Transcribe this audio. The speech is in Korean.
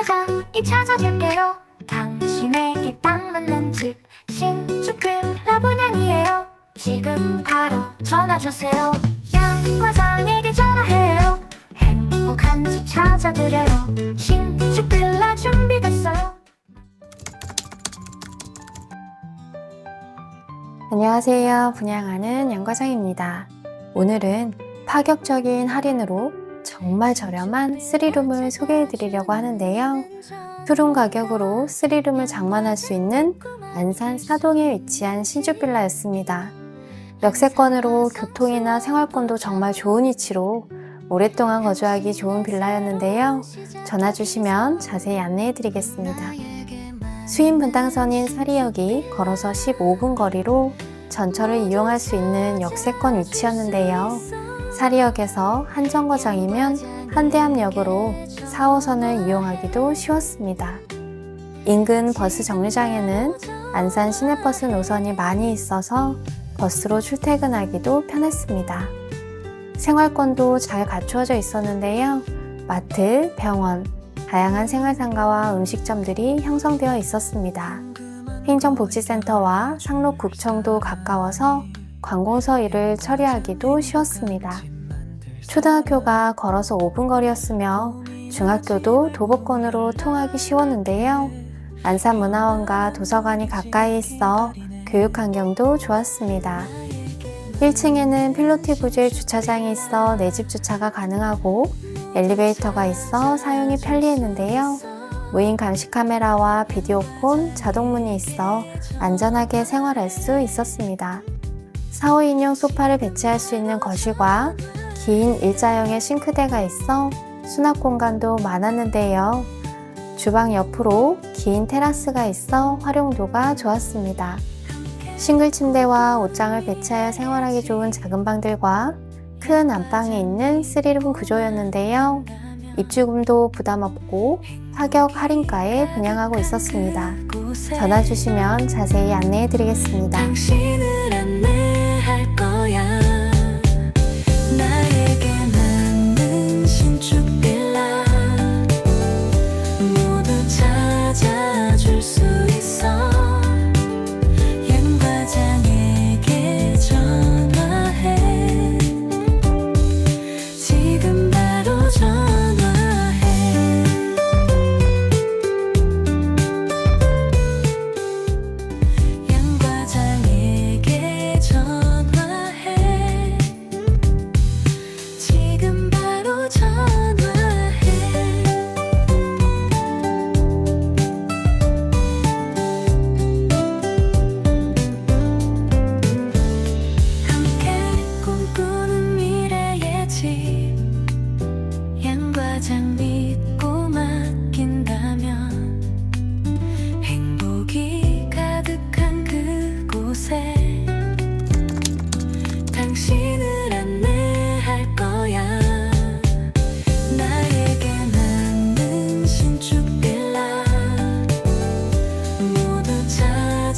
양과장이 찾아줄게요. 당신에게 딱 맞는 집 신축빌 라분양이에요. 지금 바로 전화주세요. 양과장에게 전화해요. 행복한 집 찾아드려요. 신축 빌라 준비됐어요. 안녕하세요. 분양하는 양과장입니다. 오늘은 파격적인 할인으로 정말 저렴한 3룸을 소개해 드리려고 하는데요. 푸른 가격으로 3룸을 장만할 수 있는 안산 사동에 위치한 신축 빌라였습니다. 역세권으로 교통이나 생활권도 정말 좋은 위치로 오랫동안 거주하기 좋은 빌라였는데요. 전화 주시면 자세히 안내해 드리겠습니다. 수인 분당선인 사리역이 걸어서 15분 거리로 전철을 이용할 수 있는 역세권 위치였는데요. 사리역에서 한정거장이면 한대암역으로 4호선을 이용하기도 쉬웠습니다. 인근 버스 정류장에는 안산 시내버스 노선이 많이 있어서 버스로 출퇴근하기도 편했습니다. 생활권도 잘 갖추어져 있었는데요. 마트, 병원, 다양한 생활상가와 음식점들이 형성되어 있었습니다. 행정복지센터와 상록구청도 가까워서 관공서 일을 처리하기도 쉬웠습니다. 초등학교가 걸어서 5분 거리였으며 중학교도 도보권으로 통하기 쉬웠는데요. 안산문화원과 도서관이 가까이 있어 교육 환경도 좋았습니다. 1층에는 필로티 구조의 주차장이 있어 내 집 주차가 가능하고 엘리베이터가 있어 사용이 편리했는데요. 무인 감시 카메라와 비디오폰, 자동문이 있어 안전하게 생활할 수 있었습니다. 4호인용 소파를 배치할 수 있는 거실과 긴 일자형의 싱크대가 있어 수납 공간도 많았는데요. 주방 옆으로 긴 테라스가 있어 활용도가 좋았습니다. 싱글 침대와 옷장을 배치하여 생활하기 좋은 작은 방들과 큰 안방에 있는 3룸 구조였는데요. 입주금도 부담 없고 파격 할인가에 분양하고 있었습니다. 전화 주시면 자세히 안내해 드리겠습니다.